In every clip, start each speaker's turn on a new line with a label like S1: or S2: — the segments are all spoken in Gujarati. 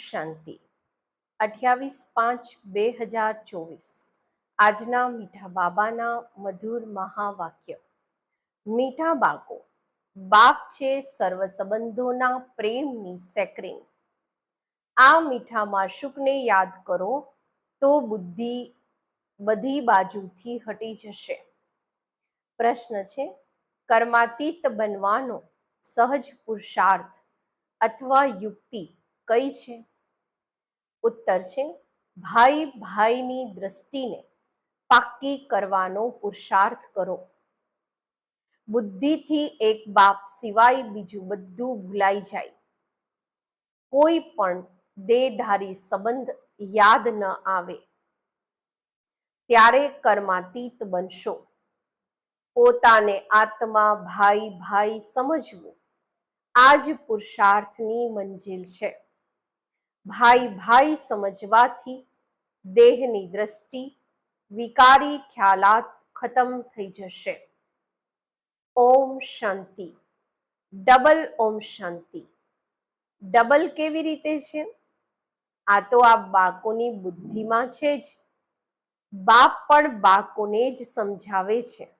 S1: શાંતિ. અઠ્યાવીસ પાંચ બે હજાર ચોવીસ. આજના મીઠા બાબાના મધુર મહાવાક્ય. મીઠા બાળકો, બાપ છે સર્વ સંબંધોના પ્રેમની સેક્રિંગ આ મીઠા માશુકને યાદ કરો તો બુદ્ધિ બધી બાજુથી હટી જશે. પ્રશ્ન છે, કર્માતીત બનવાનો સહજ પુરુષાર્થ અથવા યુક્તિ કઈ છે? ઉત્તર છે, ભાઈ ભાઈની દ્રષ્ટિને પાક્કી કરવાનો પુરુષાર્થ કરો. બુદ્ધિથી એક બાપ સિવાય બીજું બધું ભૂલાઈ જાય. કોઈ પણ દેહધારી સંબંધ યાદ ન આવે. ત્યારે કર્માતીત બનશો. પોતાને આત્મા ભાઈ ભાઈ સમજવું આ જ પુરુષાર્થની મંજિલ છે. ભાઈ ભાઈ સમજવાથી દેહની દ્રષ્ટિ, વિકારી ખ્યાલાત ખતમ થઈ જશે. ઓમ શાંતિ. ડબલ ઓમ શાંતિ. ડબલ કેવી રીતે છે? આ તો આ બાળકોની બુદ્ધિમાં છે જ. બાપ પણ બાળકોને જ સમજાવે છે.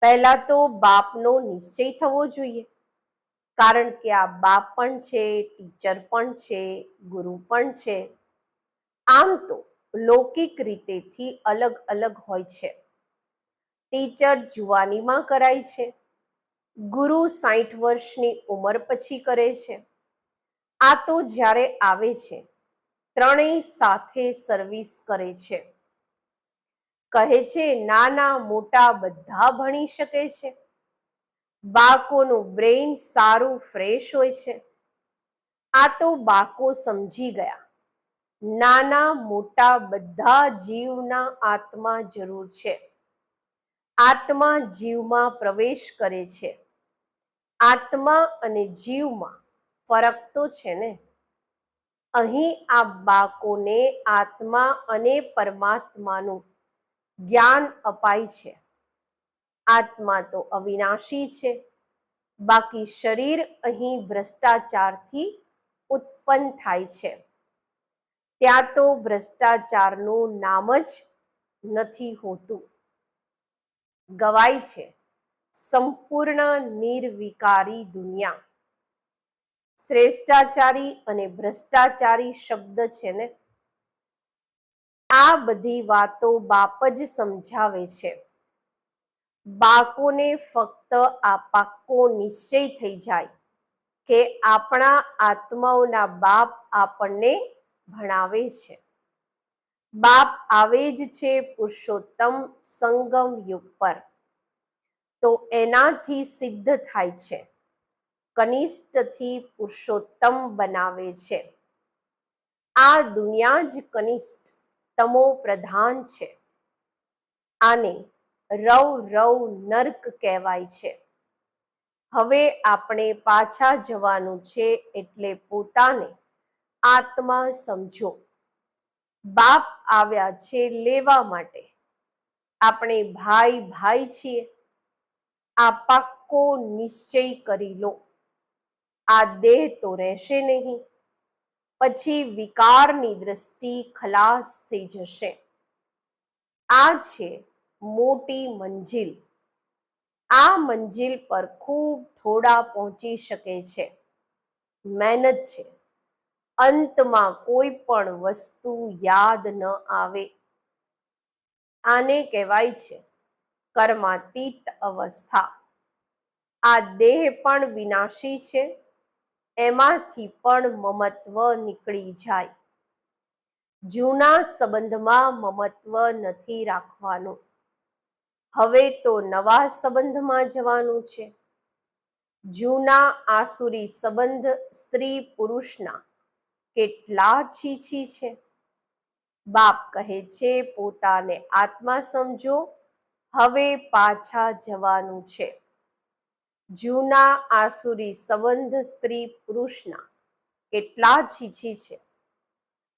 S1: પહેલા તો બાપનો નિશ્ચય થવો જોઈએ. કારણ કે આ બાપ પણ છે, ટીચર પણ છે, ગુરુ પણ છે. આમ તો લૌકિક રીતેથી અલગ અલગ હોય છે. ટીચર જુવાનીમાં કરાય છે. ગુરુ સાઠ વર્ષની ઉંમર પછી કરે છે. આ તો જ્યારે આવે છે, ત્રણેય સાથે સર્વિસ કરે છે. કહે છે, નાના મોટા બધા ભણી શકે છે. બાળકોનું બ્રેઇન સારું ફ્રેશ હોય છે. આ તો બાળકો સમજી ગયા. નાના મોટા બધા જીવના આત્મા જરૂર છે. આત્મા જીવમાં પ્રવેશ કરે છે. આત્મા અને જીવમાં ફરક તો છે ને? અહીં આ બાળકોને આત્મા અને પરમાત્માનું જ્ઞાન અપાય છે. આત્મા તો અવિનાશી છે. બાકી શરીર અહીં ભ્રષ્ટાચારથી ઉત્પન્ન થાય છે. ત્યાં તો ભ્રષ્ટાચારનું નામ જ નથી હોતું. ગવાય છે. સંપૂર્ણ નિર્વિકારી દુનિયા. શ્રેષ્ઠાચારી અને ભ્રષ્ટાચારી શબ્દ છે ને? આ બધી વાતો બાપ જ સમજાવે છે. બાળકોને ફક્ત આ પાક્કો નિશ્ચય થઈ જાય કે આપણા આત્માઓના બાપ આપણને ભણાવે છે. બાપ આવે જ છે પુરુષોત્તમ સંગમ યુગ પર. તો એનાથી સિદ્ધ થાય છે. કનિષ્ઠથી પુરુષોત્તમ બનાવે છે. આ દુનિયા જ કનિષ્ઠ તમો પ્રધાન છે. આને રવ રવ નર્ક કહેવાય છે. હવે આપણે પાછા જવાનું છે એટલે પોતાને આત્મા સમજો. બાપ આવ્યા છે લેવા માટે. આપણે ભાઈ ભાઈ છીએ. આ પાક્કો નિશ્ચય કરી લો. આ દેહ તો રહેશે નહીં. પછી વિકારની દ્રષ્ટિ ખલાસ થઈ જશે. આ છે મોટી મંજિલ. આ મંજિલ પર ખૂબ થોડા પહોંચી શકે છે. મહેનત છે. અંતમાં કોઈ પણ વસ્તુ યાદ ન આવે. આને કહેવાય છે કર્માતીત અવસ્થા. આ દેહ પણ વિનાશી છે. એમાંથી પણ મમત્વ નીકળી જાય. જૂના સંબંધમાં મમત્વ નથી રાખવાનું. હવે તો નવા સંબંધમાં જવાનું છે. જૂના આસુરી સંબંધ સ્ત્રી પુરુષના કેટલા છીછી છે. બાપ કહે છે, પોતાને આત્મા સમજો, હવે પાછા જવાનું છે. જૂના આસુરી સંબંધ સ્ત્રી પુરુષના કેટલા છીછી છે.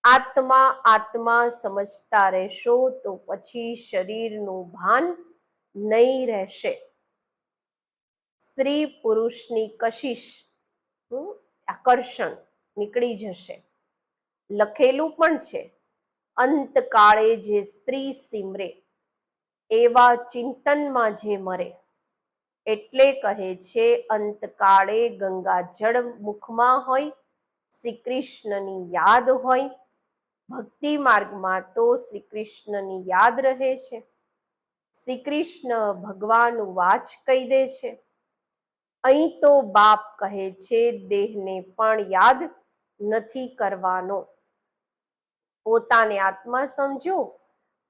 S1: આત્મા આત્મા સમજતા રહેશો તો પછી શરીરનું ભાન નહીં રહેશે. સ્ત્રી પુરુષની કશિશ આકર્ષણ નીકળી જશે. લખેલું પણ છે, અંતકાળે જે સ્ત્રી સિમરે, એવા ચિંતનમાં જે મરે. એટલે કહે છે, અંતકાળે ગંગા જળ મુખમાં હોય શ્રી કૃષ્ણની યાદ હોય. ભક્તિ માર્ગમાં તો શ્રી કૃષ્ણની યાદ રહે છે. શ્રી કૃષ્ણ ભગવાન વાચ કહી દે છે. અહીં તો બાપ કહે છે, દેહને પણ યાદ નથી કરવાનો. પોતાને આત્મા સમજો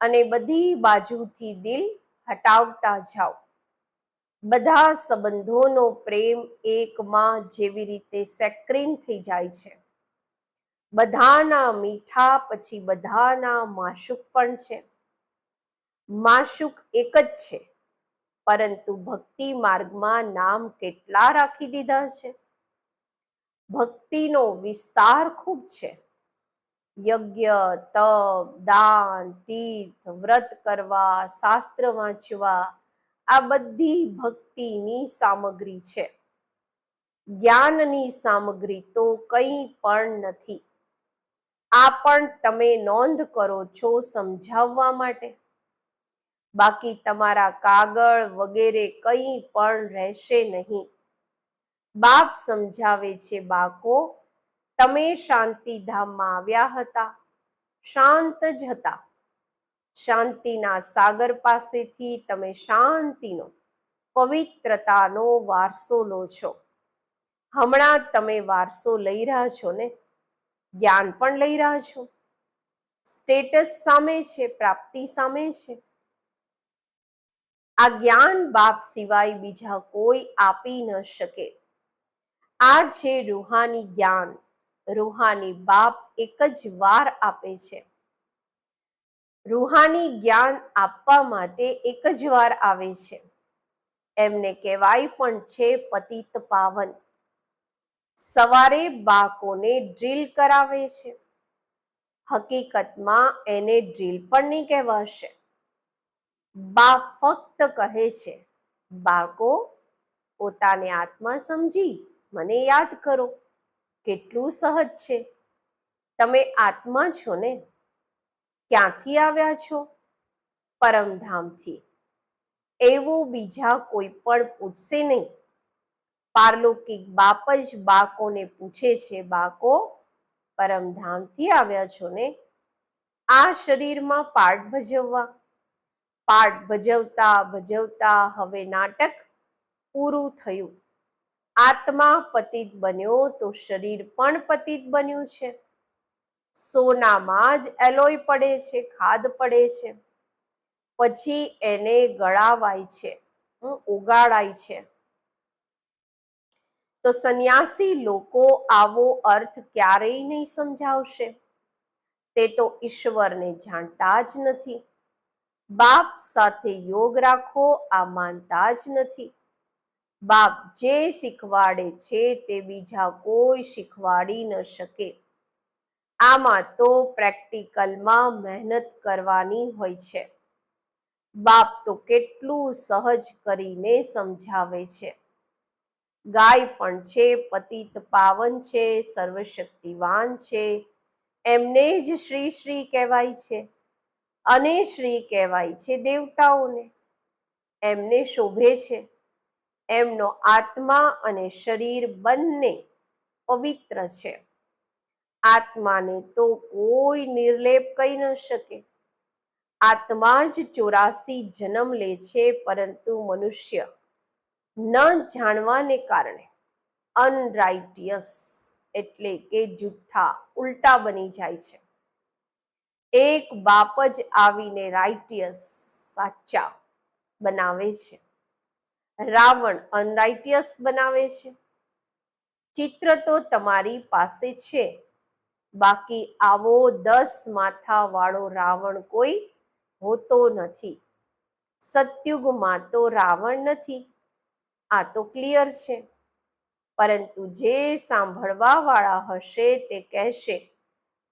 S1: અને બધી બાજુથી દિલ હટાવતા જાઓ. બધા સંબંધોનો પ્રેમ એકમાં જેવી રીતે સેક્રીન થઈ જાય છે. બધાના મીઠા પછી બધાના માશુક પણ છે. માશુક એક જ છે. પરંતુ ભક્તિ માર્ગમાં નામ કેટલા રાખી દીધા છે? ભક્તિનો વિસ્તાર ખૂબ છે. યજ્ઞ, તપ, દાન, તીર્થ, વ્રત કરવા, શાસ્ત્ર વાંચવા, આ બધી ભક્તિની સામગ્રી છે. જ્ઞાનની સામગ્રી તો કંઈ પણ નથી. આ પણ તમે નોંધ કરો છો સમજાવવા માટે. બાકી તમારા કાગળ વગેરે કંઈ પણ રહેશે નહીં. બાપ સમજાવે છે બાકો તમે શાંતિધામમાં આવ્યા હતા, શાંત જ હતા. શાંતિના સાગર પાસેથી તમે શાંતિનો, પવિત્રતાનો વારસો લો છો. હમણાં તમે વારસો લઈ રહ્યા છો ને? જ્ઞાન પણ લઈ રહ્યા છો. સ્ટેટસ સામે છે, પ્રાપ્તિ સામે છે. આ જ્ઞાન બાપ સિવાય બીજા કોઈ આપી ન શકે. આ છે રૂહાની જ્ઞાન. રૂહાની બાપ એક જ વાર આપે છે. રૂહાની જ્ઞાન આપવા માટે એક જ વાર આવે છે. એમને કહેવાય પણ છે પતિત પાવન. સવારે બાળકોને ડ્રીલ કરાવે છે. હકીકતમાં એને ડ્રીલ પણ નહીં કહેવાશે. બા ફક્ત કહે છે, બાળકો, પોતાને આત્મા સમજી, મને યાદ કરો, કેટલું સહજ છે. તમે આત્મા છો ને? ક્યાંથી આવ્યા છો? પરમધામથી. એવું બીજા કોઈ પણ પૂછશે નહીં. પારલૌકિક બાપ જ બાળકોને પૂછે છે, બાળકો, પરમધામથી આવ્યા છો ને? આ શરીરમાં પાઠ ભજવવા પાઠ ભજવતા ભજવતા હવે નાટક પૂરું થયું. આત્મા પતિત બન્યો તો શરીર પણ પતિત બન્યું છે. સોનામાં જ એલોય પડે છે, ખાદ પડે છે. પછી એને ગળાવાય છે ઉગાડાય છે. તો સંન્યાસી લોકો આવો અર્થ ક્યારેય નહીં સમજાવશે. તે તો ઈશ્વરને જાણતા જ નથી. બાપ સાથે યોગ રાખો, આ માનતા જ નથી. બાપ જે શીખવાડે છે તે બીજા કોઈ શીખવાડી ન શકે. આમાં તો પ્રેક્ટિકલમાં મહેનત કરવાની હોય છે. બાપ તો કેટલું સહજ કરીને સમજાવે છે. ગાય પણ છે, પતિત પાવન છે, સર્વશક્તિવાન છે. એમને જ શ્રી શ્રી કહેવાય છે. અને શ્રી કહેવાય છે દેવતાઓને. એમને શોભે છે. એમનો આત્મા અને શરીર બંને પવિત્ર છે. આત્માને તો કોઈ નિર્લેપ કહી ન શકે. આત્મા જ ચોરાસી જન્મ લે છે પરંતુ મનુષ્ય ન જાણવાને કારણે. અનરાઇટિયસ એટલે કે જુઠ્ઠા, ઉલટા બની જાય છે. એક બાપ જ આવીને રાઇટિયસ સાચા બનાવે છે. રાવણ અનરાઇટિયસ બનાવે છે. ચિત્ર તો તમારી પાસે છે. બાકી આવો દસ માથા વાળો રાવણ કોઈ હોતો નથી. સત્યુગમાં તો રાવણ નથી. આ તો ક્લિયર છે. પરંતુ જે સાંભળવા વાળા હશે તે કહેશે,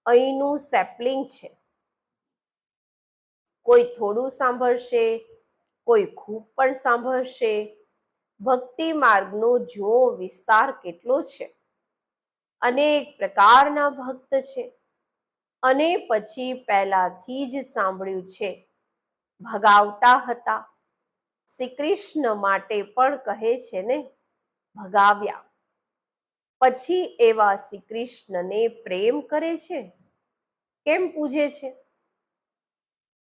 S1: અહીંનું સેપલિંગ છે. કોઈ થોડું સાંભળશે, કોઈ ખૂબ પણ સાંભળશે. ભક્તિ માર્ગનો જુઓ વિસ્તાર કેટલો છે? અનેક પ્રકારના ભક્ત છે. અને પછી પહેલાથી જ સાંભળ્યું છે. ભગાવતા હતા. શ્રી કૃષ્ણ માટે પણ કહે છે ને, ભગાવ્યા. પછી એવા શ્રી કૃષ્ણને પ્રેમ કરે છે? કેમ પૂજે છે?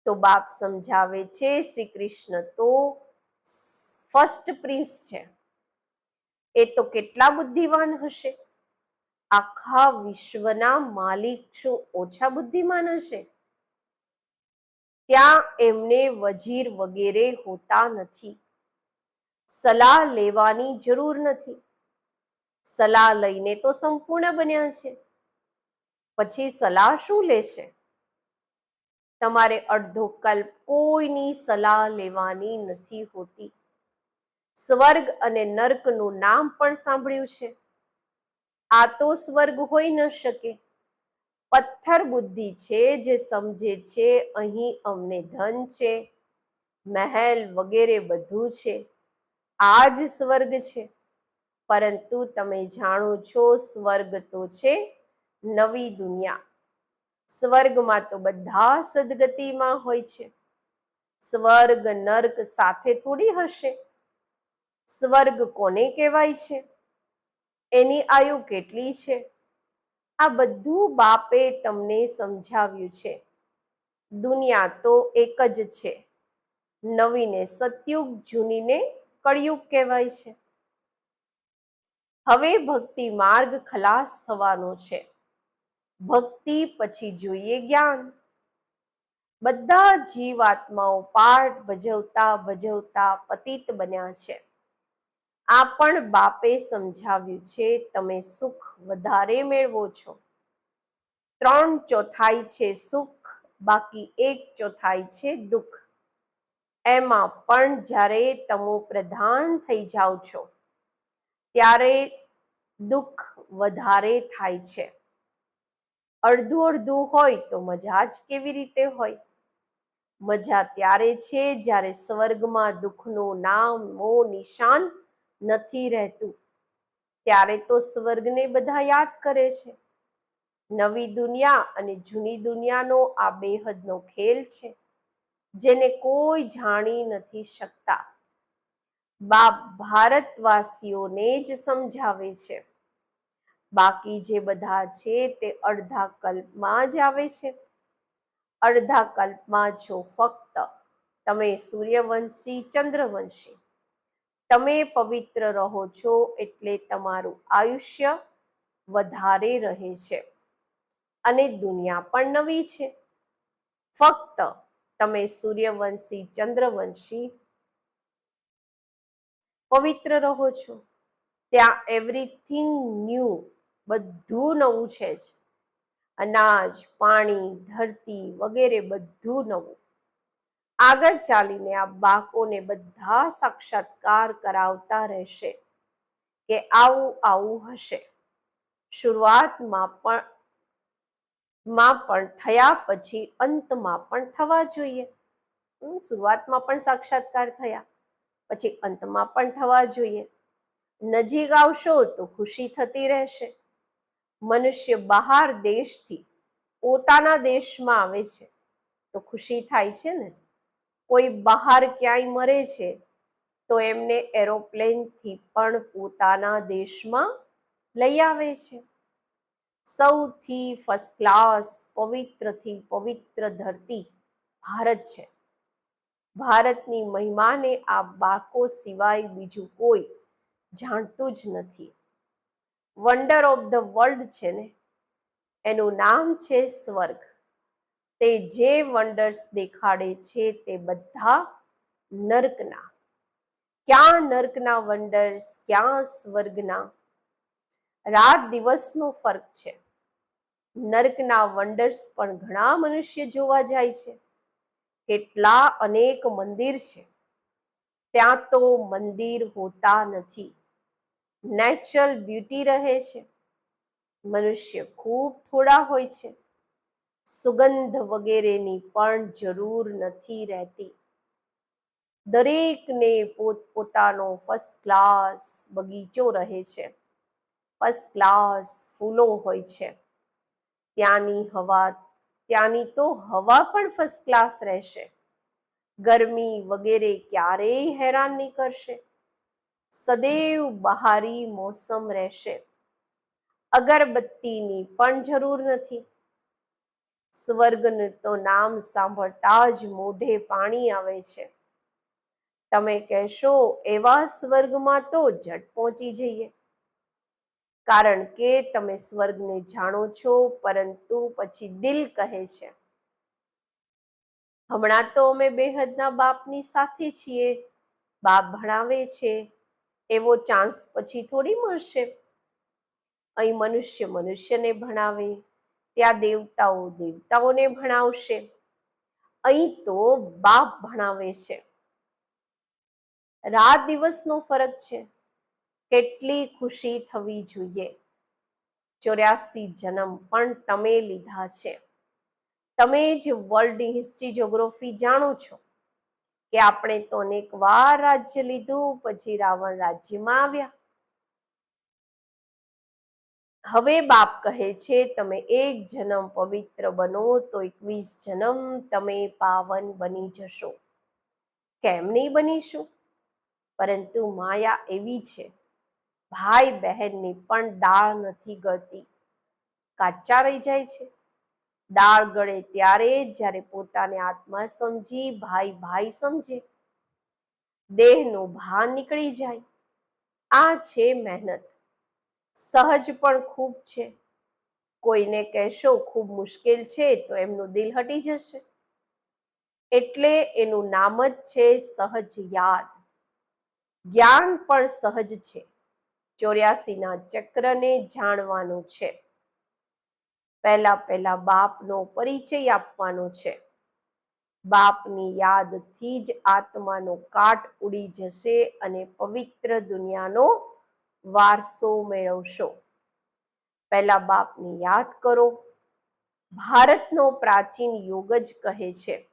S1: તો બાપ સમજાવે છે શ્રી કૃષ્ણ તો ફર્સ્ટ પ્રિન્સ છે. એ તો કેટલા બુદ્ધિવાન હશે? આખા વિશ્વના માલિક શું ઓછા બુદ્ધિમાન હશે? ત્યાં એમને વજીર વગેરે હોતા નથી. સલાહ લેવાની જરૂર નથી. સલાહ લઈને તો સંપૂર્ણ બન્યા છે. પછી સલાહ શું લેશે? તમારે અડધો કલ્પ કોઈની સલાહ લેવાની નથી હોતી. સ્વર્ગ અને નર્કનું નામ પણ સાંભળ્યું છે. આ તો સ્વર્ગ હોઈ ન શકે. પથ્થર બુદ્ધિ છે જે સમજે છે અહીં અમને ધન છે, મહેલ વગેરે બધું છે. આ જ સ્વર્ગ છે. પરંતુ તમે જાણો છો સ્વર્ગ તો છે નવી દુનિયા. સ્વર્ગમાં તો બધા સદગતિમાં હોય છે. સ્વર્ગ, નર્ક સાથે થોડી હશે. સ્વર્ગ કોને કહેવાય છે? એની આયુ કેટલી છે? આ બધું બાપે તમને સમજાવ્યું છે. દુનિયા તો એક જ છે. નવીને સતયુગ, જૂનીને કળિયુગ કહેવાય છે. હવે ભક્તિ માર્ગ ખલાસ થવાનો છે. ભક્તિ પછી જોઈએ જ્ઞાન. બધા જીવાત્માઓ પાઠ ભજવતા ભજવતા પતિત બન્યા છે. આ પણ બાપે સમજાવ્યું છે, તમે સુખ વધારે મેળવો છો. ત્રણ ચોથાઈ છે સુખ, બાકી એક ચોથાઈ છે દુઃખ. એમાં પણ જ્યારે તમે પ્રધાન થઈ જાઓ છો, ત્યારે દુઃખ વધારે થાય છે. અડધું અડધું હોય તો મજા જ કેવી રીતે હોય? મજા ત્યારે છે જ્યારે સ્વર્ગમાં દુઃખનું નામ, મો, નિશાન નથી રહેતું. ત્યારે તો સ્વર્ગને બધા યાદ કરે છે. નવી દુનિયા અને જૂની દુનિયાનો આ બેહદનો ખેલ છે, જેને કોઈ જાણી નથી શકતા. બાપ ભારતવાસીઓને જ સમજાવે છે. બાકી જે બધા છે તે અડધા કલ્પમાં જ આવે છે. અડધા કલ્પમાં છો ફક્ત તમે સૂર્યવંશી, ચંદ્રવંશી. તમે પવિત્ર રહો છો એટલે તમારું આયુષ્ય વધારે રહે છે અને દુનિયા પણ નવી છે. ફક્ત તમે સૂર્યવંશી, ચંદ્રવંશી પવિત્ર રહો છો. ત્યાં એવરીથિંગ ન્યૂ બધું નવું છે જ. અનાજ, પાણી, ધરતી વગેરે બધું નવું. આગળ ચાલીને આ બાકોને બધા સાક્ષાત્કાર કરાવતા રહેશે કે આવું આવું હશે. શરૂઆતમાં પણ, માં પણ થયા પછી અંતમાં પણ થવા જોઈએ. શરૂઆતમાં પણ સાક્ષાત્કાર થયા, પછી અંતમાં પણ થવા જોઈએ. નજીક આવશો તો ખુશી થતી રહેશે. મનુષ્ય બહાર દેશથી પોતાના દેશમાં આવે છે, તો ખુશી થાય છે ને? કોઈ બહાર ક્યાંય મરે છે, તો એમને એરોપ્લેનથી પણ પોતાના દેશમાં લઈ આવે છે. સૌથી ફર્સ્ટ ક્લાસ પવિત્રથી પવિત્ર ધરતી ભારત છે. ભારતની મહિમાને આ બાળકો સિવાય બીજું કોઈ જાણતું જ નથી. વન્ડર ઓફ ધ વર્લ્ડ છે ને? એનું નામ છે સ્વર્ગ. તે જે વન્ડર્સ દેખાડે છે તે બધા નર્કના. ક્યાં નર્કના વન્ડર્સ ક્યાં સ્વર્ગના? રાત દિવસનો ફરક છે. નર્કના વન્ડર્સ પણ ઘણા મનુષ્ય જોવા જાય છે. કેટલા અનેક મંદિર છે. ત્યાં તો મંદિર હોતા નથી. નેચરલ બ્યુટી રહે છે. મનુષ્ય ખૂબ થોડા હોય છે. સુગંધ વગેરેની પણ જરૂર નથી રહેતી. દરેકને પોતપોતાનો ફર્સ્ટ ક્લાસ બગીચો રહે છે. ફર્સ્ટ ક્લાસ ફૂલો હોય છે. ત્યાંની હવા, ત્યાંની તો હવા પણ ફર્સ્ટ ક્લાસ રહેશે. ગરમી વગેરે ક્યારેય હેરાન નહીં કરશે. સદૈવ બહારી મોસમ રહેશે. અગરબત્તીની પણ જરૂર નથી. સ્વર્ગનું તો નામ સાંભળતા જ મોઢે પાણી આવે છે. તમે કહેશો, એવા સ્વર્ગમાં તો ઝટ પહોંચી જઈએ. કારણ કે તમે સ્વર્ગને જાણો છો, પરંતુ પછી દિલ કહે છે. હમણાં તો અમે બેહદના બાપની સાથે છીએ. બાપ ભણાવે છે. એવો ચાન્સ પછી થોડી મળશે. અહીં મનુષ્ય મનુષ્યને ભણાવે, ત્યાં દેવતાઓ દેવતાઓને ભણાવશે. અહીં તો બાપ ભણાવે છે. રાત દિવસનો ફરક છે. કેટલી ખુશી થવી જોઈએ. ચોર્યાસી જન્મ પણ તમે લીધા છે. તમે જ વર્લ્ડ હિસ્ટ્રી જોગ્રાફી જાણો છો. કે આપણે તો અનેક વાર રાજ્ય લીધું, પછી રાવણ રાજ્યમાં આવ્યા. હવે બાપ કહે છે, તમે એક જન્મ પવિત્ર બનો, તો એકવીસ જન્મ તમે પાવન બની જશો. કેમ નહીં બનીશું? પરંતુ માયા એવી છે. ભાઈ બહેનની પણ દાળ નથી ગળતી. કાચા રહી જાય છે. દાળ ગળે ત્યારે જ્યારે પોતાને આત્મા સમજી ભાઈ ભાઈ સમજે. દેહનું ભાન નીકળી જાય. આ છે મહેનત. સહજ પણ ખૂબ છે. કોઈને કહેશો ખૂબ મુશ્કેલ છે તો એમનું દિલ હટી જશે. એટલે એનું નામ જ છે સહજ યાદ. જ્ઞાન પણ સહજ છે. ચોર્યાસીના ચક્રને જાણવાનું છે. પહેલા પહેલા બાપનો પરિચય આપવાનો છે. બાપની યાદથી જ આત્માનો કાટ ઉડી જશે અને પવિત્ર દુનિયાનો વારસો મેળવશો. પહેલા બાપની યાદ કરો. ભારતનો પ્રાચીન યુગ જ કહે છે.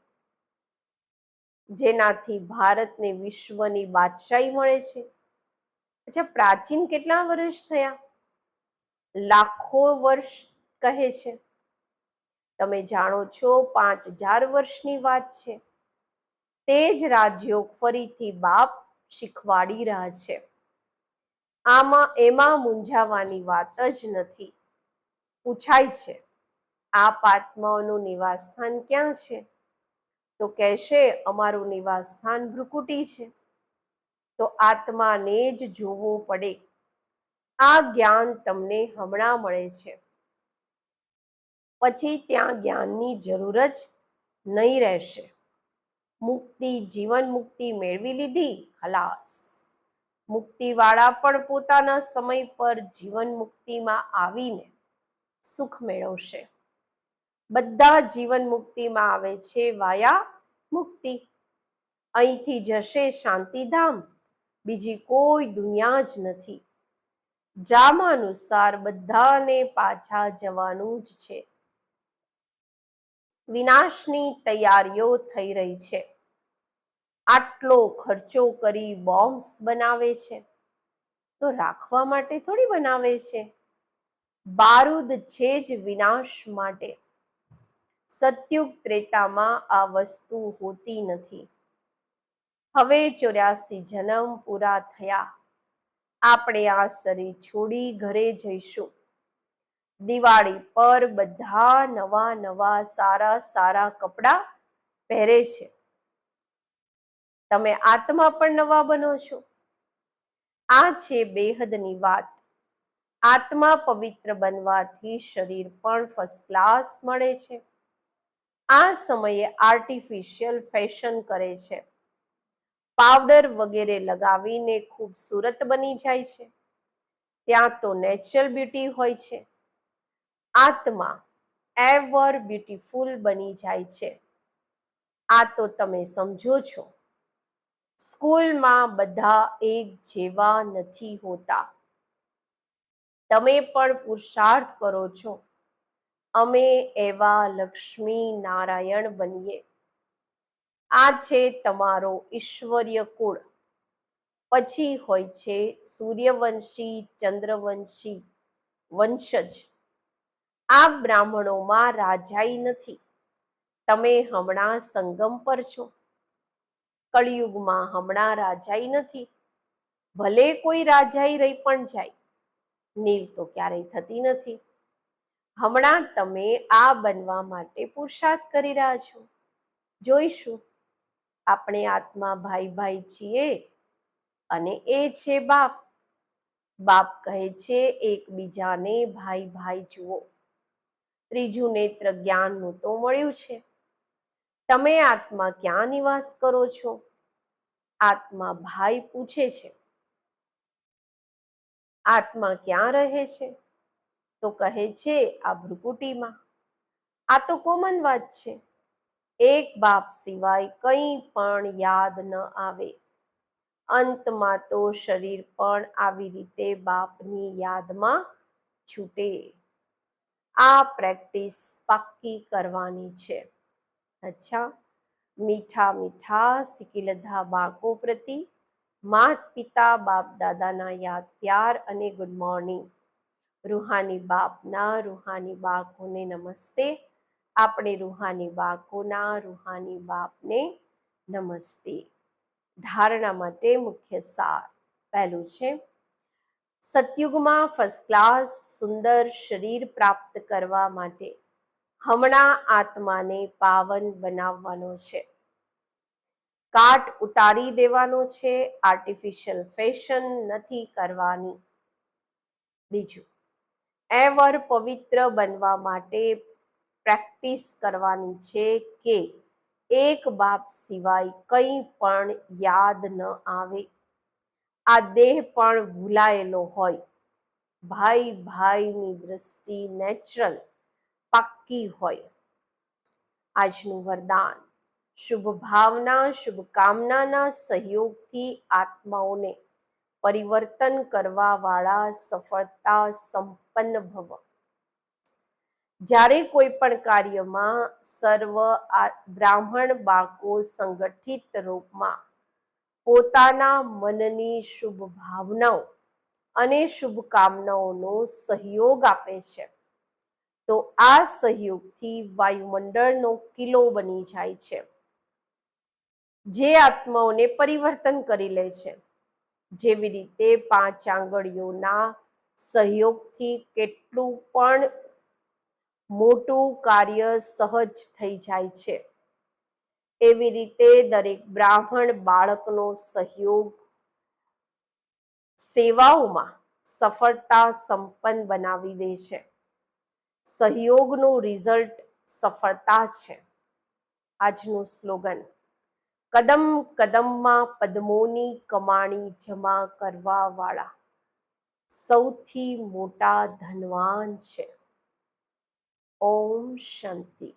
S1: જેનાથી ભારતને વિશ્વની બાદશાહી મળે છે. અચ્છા, પ્રાચીન કેટલા વર્ષ થયા? લાખો વર્ષ કહે છે. તમે જાણો છો પાંચ હજાર વર્ષની વાત છે. તે જ રાજયોગ ફરીથી બાપ શીખવાડી રહ્યા છે. આમાં એમાં મૂંઝાવાની વાત જ નથી. પૂછાય છે, આ આત્માઓનું નિવાસસ્થાન ક્યાં છે? તો કહેશે, અમારું નિવાસસ્થાન ભ્રુકુટી છે. તો આત્માને જ જોવો પડે. આ જ્ઞાન તમને હમણાં મળે છે. પછી ત્યાં જ્ઞાનની જરૂર જ નહીં રહેશે. મુક્તિ, જીવન મુક્તિ મેળવી લીધી, ખલાસ. મુક્તિવાળા પણ પોતાના સમય પર જીવન મુક્તિમાં આવીને સુખ મેળવશે. બધા જીવન મુક્તિમાં આવે છે વાયા મુક્તિ. અહીંથી જશે શાંતિધામ, બીજી કોઈ દુનિયા જ નથી. જામાનુસાર બધાને પાછા જવાનું જ છે. વિનાશની તૈયારીઓ થઈ રહી છે. આટલો ખર્ચો કરી બોમ્બ્સ બનાવે છે. તો રાખવા માટે થોડી બનાવે છે. બારૂદ છે જ વિનાશ માટે. સત્યુગ ત્રેતામાં આ વસ્તુ હોતી નથી. હવે ચોર્યાસી જન્મ પૂરા થયા. આપણે આ શરીર છોડી ઘરે જઈશું. દિવાળી પર બધા નવા નવા સારા સારા કપડાં પહેરે છે. તમે આત્મા પણ નવા બનો છો. આ છે બેહદની વાત. આત્મા પવિત્ર બનવાથી શરીર પણ ફર્સ્ટ ક્લાસ મળે છે. આ સમયે આર્ટિફિશિયલ ફેશન કરે છે. પાવડર વગેરે લગાવીને ખૂબસૂરત બની જાય છે. ત્યાં તો નેચરલ બ્યુટી હોય છે. આત્મા એવર બ્યુટીફુલ બની જાય છે. આ તો તમે સમજો છો. સ્કૂલમાં બધા એક જેવા નથી હોતા. તમે પણ પુરુષાર્થ કરો છો. અમે એવા લક્ષ્મી નારાયણ બનીએ. આ છે તમારો ઈશ્વરીય કુળ. પછી હોય છે સૂર્યવંશી, ચંદ્રવંશી, વંશજ. આ બ્રાહ્મણોમાં રાજાઈ નથી. તમે હમણાં સંગમ પર છો. કળિયુગમાં હમણાં રાજાઈ નથી. ભલે કોઈ રાજાઈ રહી પણ જાય. નીલ તો ક્યારેય થતી નથી. હમણાં તમે આ બનવા માટે પુરુષાર્થ કરી રહ્યા છો. જોઈશું. આપણે આત્મા ભાઈ ભાઈ છીએ અને એ છે બાપ. બાપ કહે છે, એકબીજાને ભાઈ ભાઈ જુઓ. ત્રીજું નેત્ર જ્ઞાનનું તો મળ્યું છે. તમે આત્મા ક્યાં નિવાસ કરો છો? આત્મા ભાઈ પૂછે છે. આત્મા ક્યાં રહે છે? તો કહે છે આ ભ્રુકુટીમાં. આ તો કોમન વાત છે. એક બાપ સિવાય કંઈ પણ યાદ ન આવે. અંતમાં તો શરીર પણ આવી રીતે બાપની યાદમાં છૂટે. આ પ્રેક્ટિસ પાક્કી કરવાની છે. અચ્છા. મીઠા મીઠા સિકિલધા બાળકો પ્રતિ માત પિતા, બાપ દાદાના યાદ પ્યાર અને ગુડ મોર્નિંગ રૂહાની બાપના રૂહાની બાળકોને નમસ્તે. આપણે રૂહાની બાળકોના રૂહાની બાપને નમસ્તે. ધારણા માટે મુખ્ય સાર પહેલું છે સતયુગમાં ફર્સ્ટ ક્લાસ સુંદર શરીર પ્રાપ્ત કરવા માટે હમણાં આત્માને પાવન બનાવવાનો છે. કાટ ઉતારી દેવાનો છે આર્ટિફિશિયલ ફેશન નથી કરવાની. બીજું, એવર પવિત્ર બનવા માટે પ્રેક્ટિસ કરવાની છે કે એક બાપ સિવાય કંઈ પણ યાદ ન આવે. આ દેહ પણ ભૂલાયેલો હોય. ભાઈ ભાઈની દ્રષ્ટિ નેચરલ પાક્કી હોય. આજનું વરદાન, શુભ ભાવના શુભકામનાના સહયોગથી આત્માઓને પરિવર્તન કરવા વાળા સફળતા સંપન્ન ભવ. જ્યારે કોઈ પણ કાર્યમાં સર્વ બ્રાહ્મણ બાળકો સંગઠિત રૂપમાં પોતાના મનની શુભ ભાવનાઓ અને શુભકામનાઓનો સહયોગ આપે છે. તો આ સહયોગથી વાયુમંડળનો કિલ્લો બની જાય છે. જે આત્માઓને પરિવર્તન કરી લે છે. જેવી રીતે પાંચ આંગળીઓના સહયોગથી કેટલું પણ મોટું કાર્ય સહજ થઈ જાય છે. એવી રીતે દરેક બ્રાહ્મણ બાળકનો સહયોગ સેવાઓમાં સફળતા સંપન્ન બનાવી દે છે. સહયોગનું રિઝલ્ટ સફળતા છે. આજનું સ્લોગન, કદમ કદમમાં પદ્મોની કમાણી જમા કરવા વાળા સૌથી મોટા ધનવાન છે. ઓમ શાંતિ.